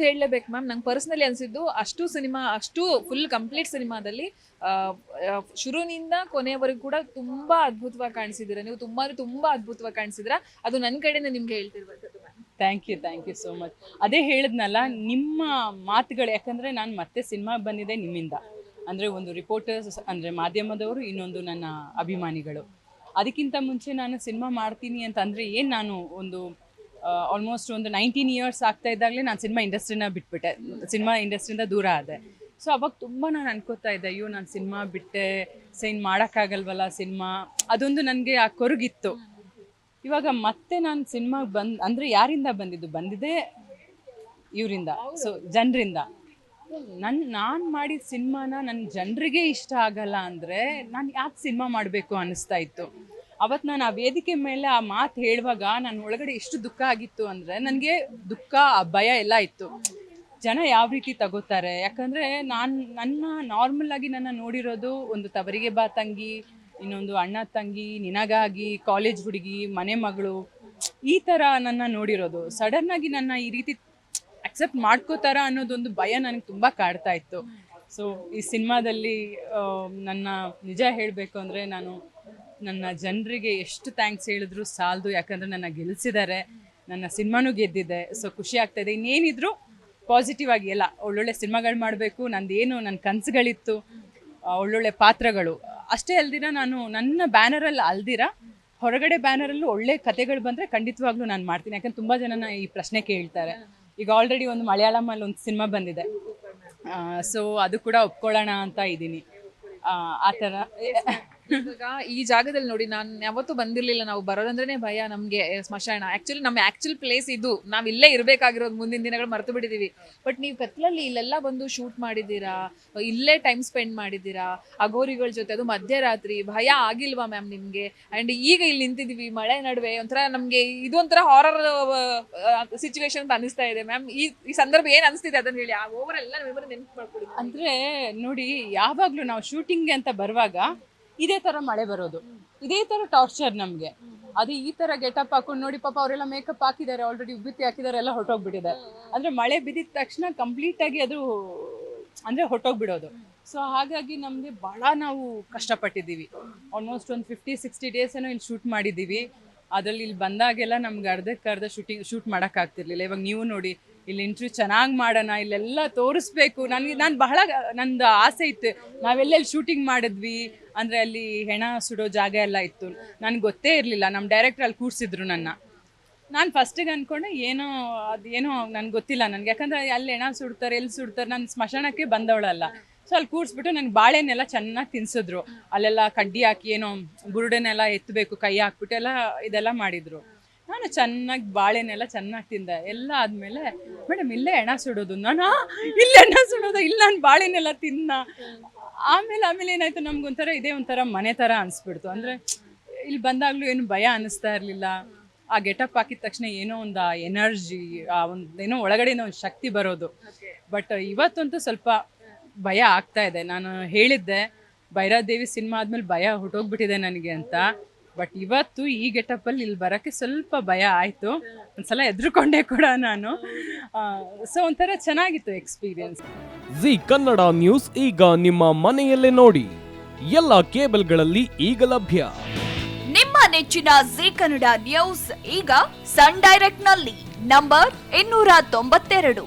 ಇನ್ನೊಂದು ಹೇಳಲೇಬೇಕು ಮ್ಯಾಮ್, ನಂಗೆ ಪರ್ಸ್ನಲಿ ಅನ್ಸಿದ್ದು ಅಷ್ಟು ಸಿನಿಮಾ, ಅಷ್ಟು ಫುಲ್ ಕಂಪ್ಲೀಟ್ ಸಿನಿಮಾದಲ್ಲಿ ಶುರುವಿನಿಂದ ಕೊನೆಯವರೆಗೂ ಕೂಡ ತುಂಬಾ ಅದ್ಭುತವಾಗಿ ಕಾಣಿಸಿದ್ದೀರಾ? ನೀವು ತುಂಬ ತುಂಬ ತುಂಬಾ ಅದ್ಭುತವಾಗಿ ಕಾಣಿಸಿದ್ರ ಅದು ನನ್ನ ಕಡೆಯಿಂದ ನಿಮ್ಗೆ ಹೇಳ್ತಿರ್ಬೇಕು ma'am. Thank you thank you so much ಅದೇ ಹೇಳಿದ್ನಲ್ಲ, ನಿಮ್ಮ ಮಾತುಗಳು, ಯಾಕಂದರೆ ನಾನು ಮತ್ತೆ ಸಿನಿಮಾ ಬಂದಿದೆ ನಿಮ್ಮಿಂದ. ಅಂದರೆ ಒಂದು ರಿಪೋರ್ಟರ್ಸ್ ಅಂದರೆ ಮಾಧ್ಯಮದವರು, ಇನ್ನೊಂದು ನನ್ನ ಅಭಿಮಾನಿಗಳು. ಅದಕ್ಕಿಂತ ಮುಂಚೆ ನಾನು ಸಿನಿಮಾ ಮಾಡ್ತೀನಿ ಅಂತ ಅಂದರೆ ಏನು ನಾನು ಒಂದು ಆಲ್ಮೋಸ್ಟ್ ಒಂದು ನೈನ್ಟೀನ್ ಇಯರ್ಸ್ ಆಗ್ತಾ ಇದ್ದಾಗಲೇ ನಾನು ಸಿನಿಮಾ ಇಂಡಸ್ಟ್ರಿನ ಬಿಟ್ಬಿಟ್ಟೆ. ಸಿನಿಮಾ ಇಂಡಸ್ಟ್ರಿಯಿಂದ ದೂರ ಆದೆ. ಸೊ ಅವಾಗ ತುಂಬ ನಾನು ಅನ್ಕೋತಾ ಇದ್ದೆ, ಅಯ್ಯೋ, ನಾನು ಸಿನಿಮಾ ಬಿಟ್ಟೆ, ಸೈನ್ ಮಾಡೋಕ್ಕಾಗಲ್ವಲ್ಲ ಸಿನಿಮಾ ಅದೊಂದು ನನಗೆ ಆ ಕೊರಗಿತ್ತು. ಇವಾಗ ಮತ್ತೆ ನಾನು ಸಿನಿಮಾಗೆ ಬಂದ್, ಅಂದರೆ ಯಾರಿಂದ ಬಂದಿದ್ದು? ಬಂದಿದೆ ಇವರಿಂದ ಸೊ ಜನರಿಂದ. ನನ್ನ ನಾನು ಮಾಡಿದ ಸಿನಿಮಾನ ನನ್ನ ಜನರಿಗೆ ಇಷ್ಟ ಆಗಲ್ಲ ಅಂದರೆ ನಾನು ಯಾಕೆ ಸಿನಿಮಾ ಮಾಡಬೇಕು ಅನ್ನಿಸ್ತಾ ಇತ್ತು. ಅವತ್ತು ನಾನು ಆ ವೇದಿಕೆ ಮೇಲೆ ಆ ಮಾತು ಹೇಳುವಾಗ ನನ್ನ ಒಳಗಡೆ ಎಷ್ಟು ದುಃಖ ಆಗಿತ್ತು ಅಂದರೆ ನನಗೆ ದುಃಖ, ಭಯ ಎಲ್ಲ ಇತ್ತು. ಜನ ಯಾವ ರೀತಿ ತಗೋತಾರೆ? ಯಾಕಂದರೆ ನಾನು, ನನ್ನ ನಾರ್ಮಲ್ ಆಗಿ ನನ್ನ ನೋಡಿರೋದು ಒಂದು ತವರಿಗೆ ಬಾ ತಂಗಿ, ಇನ್ನೊಂದು ಅಣ್ಣ ತಂಗಿ, ನಿನಗಾಗಿ ಕಾಲೇಜ್ ಹುಡುಗಿ, ಮನೆ ಮಗಳು, ಈ ಥರ ನನ್ನ ನೋಡಿರೋದು. ಸಡನ್ ಆಗಿ ನನ್ನ ಈ ರೀತಿ ಅಕ್ಸೆಪ್ಟ್ ಮಾಡ್ಕೋತಾರ ಅನ್ನೋದೊಂದು ಭಯ ನನಗೆ ತುಂಬ ಕಾಡ್ತಾ ಇತ್ತು. ಸೊ ಈ ಸಿನಿಮಾದಲ್ಲಿ ನನ್ನ ನಿಜ ಹೇಳಬೇಕು ಅಂದರೆ ನಾನು ನನ್ನ ಜನರಿಗೆ ಎಷ್ಟು ಥ್ಯಾಂಕ್ಸ್ ಹೇಳಿದ್ರು ಸಾಲದು, ಯಾಕಂದರೆ ನನ್ನ ಗೆಲ್ಲಿಸಿದ್ದಾರೆ ನನ್ನ ಸಿನಿಮಾನೂ ಗೆದ್ದಿದೆ. ಸೊ ಖುಷಿ ಆಗ್ತಾಯಿದೆ ಇನ್ನೇನಿದ್ರು ಪಾಸಿಟಿವ್ ಆಗಿ ಎಲ್ಲ, ಒಳ್ಳೊಳ್ಳೆ ಸಿನಿಮಾಗಳು ಮಾಡಬೇಕು, ನಂದೇನು ನನ್ನ ಕನಸುಗಳಿತ್ತು ಒಳ್ಳೊಳ್ಳೆ ಪಾತ್ರಗಳು. ಅಷ್ಟೇ ಅಲ್ದಿರ ನಾನು ನನ್ನ ಬ್ಯಾನರಲ್ಲಿ ಅಲ್ದಿರ, ಹೊರಗಡೆ ಬ್ಯಾನರಲ್ಲೂ ಒಳ್ಳೆ ಕತೆಗಳು ಬಂದರೆ ಖಂಡಿತವಾಗ್ಲೂ ನಾನು ಮಾಡ್ತೀನಿ. ಯಾಕಂದ್ರೆ ತುಂಬ ಜನನ ಈ ಪ್ರಶ್ನೆ ಕೇಳ್ತಾರೆ. ಈಗ ಆಲ್ರೆಡಿ ಒಂದು ಮಲಯಾಳಮಲ್ಲಿ ಒಂದು ಸಿನಿಮಾ ಬಂದಿದೆ. ಸೊ ಅದು ಕೂಡ ಒಪ್ಕೊಳ್ಳೋಣ ಅಂತ ಇದ್ದೀನಿ. ಆ ಥರ. ಇವಾಗ ಈ ಜಾಗದಲ್ಲಿ ನೋಡಿ, ನಾನು ಯಾವತ್ತೂ ಬಂದಿರ್ಲಿಲ್ಲ. ನಾವು ಬರೋದಂದ್ರೆ ಭಯ ನಮ್ಗೆ ಸ್ಮಶಾನ. ಆಕ್ಚುಲಿ ನಮ್ಮ ಆಕ್ಚುಲ್ ಪ್ಲೇಸ್ ಇದು. ನಾವ್ ಇಲ್ಲೇ ಇರಬೇಕಾಗಿರೋದು ಮುಂದಿನ ದಿನಗಳು ಮರ್ತು ಬಿಟ್ಟಿದೀವಿ. ಬಟ್ ನೀವು ಕತ್ಲಲ್ಲಿ ಇಲ್ಲೆಲ್ಲ ಬಂದು ಶೂಟ್ ಮಾಡಿದ್ದೀರಾ? ಇಲ್ಲೇ ಟೈಮ್ ಸ್ಪೆಂಡ್ ಮಾಡಿದ್ದೀರಾ? ಅಗೋರಿಗಳ ಜೊತೆ ಅದು ಮಧ್ಯರಾತ್ರಿ. ಭಯ ಆಗಿಲ್ವಾ ಮ್ಯಾಮ್ ನಿಮ್ಗೆ? ಅಂಡ್ ಈಗ ಇಲ್ಲಿ ನಿಂತಿದೀವಿ, ಮಳೆ ನಡುವೆ. ಒಂಥರ ನಮ್ಗೆ ಇದು ಒಂಥರ ಹಾರರ್ ಸಿಚುವೇಶನ್ ಅಂತ ಅನಿಸ್ತಾ ಇದೆ ಮ್ಯಾಮ್ ಈ ಸಂದರ್ಭ ಏನ್ ಅನಿಸ್ತಿದೆ ಅದನ್ನ ಹೇಳಿ? ಆ ಓವರ್ ಎಲ್ಲ ನೆನಪು ಮಾಡ್ಕೊಡಿ. ಅಂದ್ರೆ ನೋಡಿ, ಯಾವಾಗಲೂ ನಾವು ಶೂಟಿಂಗ್ ಅಂತ ಬರುವಾಗ ಇದೇ ತರ ಮಳೆ ಬರೋದು. ಇದೇ ತರ ಟಾರ್ಚರ್ ನಮ್ಗೆ. ಅದು ಈ ತರ ಗೆಟಪ್ ಹಾಕೊಂಡು ನೋಡಿ ಪಾಪ ಅವರೆಲ್ಲ ಮೇಕಪ್ ಹಾಕಿದ್ದಾರೆ ಆಲ್ರೆಡಿ ಉಬ್ಬಿತ್ತಿ ಹಾಕಿದ್ದಾರೆ, ಎಲ್ಲ ಹೊರಟೋಗ್ಬಿಟ್ಟಿದ್ದಾರೆ ಅಂದ್ರೆ ಮಳೆ ಬಿದ್ದಿದ ತಕ್ಷಣ ಕಂಪ್ಲೀಟ್ ಆಗಿ ಅದು, ಅಂದ್ರೆ ಹೊರಟೋಗ್ಬಿಡೋದು. ಸೊ ಹಾಗಾಗಿ ನಮಗೆ ಬಹಳ ನಾವು ಕಷ್ಟಪಟ್ಟಿದ್ದೀವಿ. ಆಲ್ಮೋಸ್ಟ್ ಒಂದು ಫಿಫ್ಟಿ ಸಿಕ್ಸ್ಟಿ ಡೇಸ್ ಏನೋ ಇಲ್ಲಿ ಶೂಟ್ ಮಾಡಿದ್ದೀವಿ. ಅದರಲ್ಲಿ ಇಲ್ಲಿ ಬಂದಾಗೆಲ್ಲ ನಮ್ಗೆ ಅರ್ಧಕ್ಕೆ ಅರ್ಧ ಶೂಟಿಂಗ್ ಶೂಟ್ ಮಾಡೋಕ್ಕಾಗ್ತಿರ್ಲಿಲ್ಲ ಇವಾಗ ನೀವು ನೋಡಿ, ಇಲ್ಲಿ ಇಂಟರ್ವ್ಯೂ ಚೆನ್ನಾಗಿ ಮಾಡೋಣ, ಇಲ್ಲೆಲ್ಲ ತೋರಿಸ್ಬೇಕು. ನನಗೆ, ನಾನು ಬಹಳ, ನಂದು ಆಸೆ ಇತ್ತು. ನಾವೆಲ್ಲೆಲ್ಲಿ ಶೂಟಿಂಗ್ ಮಾಡಿದ್ವಿ, ಅಂದರೆ ಅಲ್ಲಿ ಹೆಣ ಸುಡೋ ಜಾಗ ಎಲ್ಲ ಇತ್ತು. ನನಗೆ ಗೊತ್ತೇ ಇರಲಿಲ್ಲ. ನಮ್ಮ ಡೈರೆಕ್ಟರ್ ಅಲ್ಲಿ ಕೂರಿಸಿದ್ರು ನನ್ನ. ನಾನು ಫಸ್ಟಿಗೆ ಅಂದ್ಕೊಂಡೆ ಏನೋ, ಅದೇನೋ, ನನಗೆ ಗೊತ್ತಿಲ್ಲ ನನಗೆ. ಯಾಕಂದರೆ ಅಲ್ಲಿ ಹೆಣ ಸುಡ್ತಾರೆ, ಎಲ್ಲಿ ಸುಡ್ತಾರೆ, ನಾನು ಸ್ಮಶಾನಕ್ಕೆ ಬಂದವಳಲ್ಲ. ಸೊ ಅಲ್ಲಿ ಕೂರಿಸ್ಬಿಟ್ಟು ನನಗೆ ಬಾಳೆನೆಲ್ಲ ಚೆನ್ನಾಗಿ ತಿನ್ಸಿದ್ರು. ಅಲ್ಲೆಲ್ಲ ಕಡ್ಡಿ ಹಾಕಿ ಏನೋ ಬುರುಡೆನೆಲ್ಲ ಎತ್ತಬೇಕು ಕೈ ಹಾಕ್ಬಿಟ್ಟು ಎಲ್ಲ ಇದೆಲ್ಲ ಮಾಡಿದ್ರು. ನಾನು ಚೆನ್ನಾಗಿ ಬಾಳೆನೆಲ್ಲ ಚೆನ್ನಾಗಿ ತಿಂದೆ. ಎಲ್ಲ ಆದಮೇಲೆ ಮೇಡಮ್ ಇಲ್ಲೇ ಎಣ್ಣ ಸುಡೋದು. ನಾನು? ಇಲ್ಲ ಹೆಣ ಸುಡೋದು? ಇಲ್ಲ ನಾನು ಬಾಳೆನೆಲ್ಲ ತಿನ್ನ ಆಮೇಲೆ ಆಮೇಲೆ ಏನಾಯ್ತು? ನಮ್ಗೊಂಥರ ಇದೇ ಒಂಥರ ಮನೆ ಥರ ಅನಿಸ್ಬಿಡ್ತು. ಅಂದರೆ ಇಲ್ಲಿ ಬಂದಾಗಲೂ ಏನು ಭಯ ಅನ್ನಿಸ್ತಾ ಇರಲಿಲ್ಲ. ಆ ಗೆಟಪ್ ಹಾಕಿದ ತಕ್ಷಣ ಏನೋ ಒಂದು ಎನರ್ಜಿ ಆ ಒಂದು ಏನೋ ಒಳಗಡೆನೋ ಒಂದು ಶಕ್ತಿ ಬರೋದು. ಬಟ್ ಇವತ್ತಂತೂ ಸ್ವಲ್ಪ ಭಯ ಆಗ್ತಾ ಇದೆ. ನಾನು ಹೇಳಿದ್ದೆ ಭೈರಾದೇವಿ ಸಿನಿಮಾ ಆದ್ಮೇಲೆ ಭಯ ಹುಟ್ಟೋಗ್ಬಿಟ್ಟಿದೆ ನನಗೆ ಅಂತ. ಬಟ್ ಇವತ್ತು ಈ ಗೆಟಪ್ಪಲ್ಲಿ ಇಲ್ಲಿ ಬರೋಕ್ಕೆ ಸ್ವಲ್ಪ ಭಯ ಆಯಿತು. ಒಂದ್ಸಲ ಎದುರುಕೊಂಡೆ ಕೂಡ ನಾನು. ಸೊ ಒಂಥರ ಚೆನ್ನಾಗಿತ್ತು ಎಕ್ಸ್ಪೀರಿಯನ್ಸ್ ಜಿ ಕನ್ನಡ ನ್ಯೂಸ್ ಈಗ ನಿಮ್ಮ ಮನೆಯಲ್ಲೇ ನೋಡಿ. ಎಲ್ಲ ಕೇಬಲ್ಗಳಲ್ಲಿ ಈಗ ಲಭ್ಯ. ನಿಮ್ಮ ನೆಚ್ಚಿನ ಜಿ ಕನ್ನಡ ನ್ಯೂಸ್ ಈಗ ಸನ್ ಡೈರೆಕ್ಟ್ನಲ್ಲಿ ನಂಬರ್ ಇನ್ನೂರ ತೊಂಬತ್ತೆರಡು.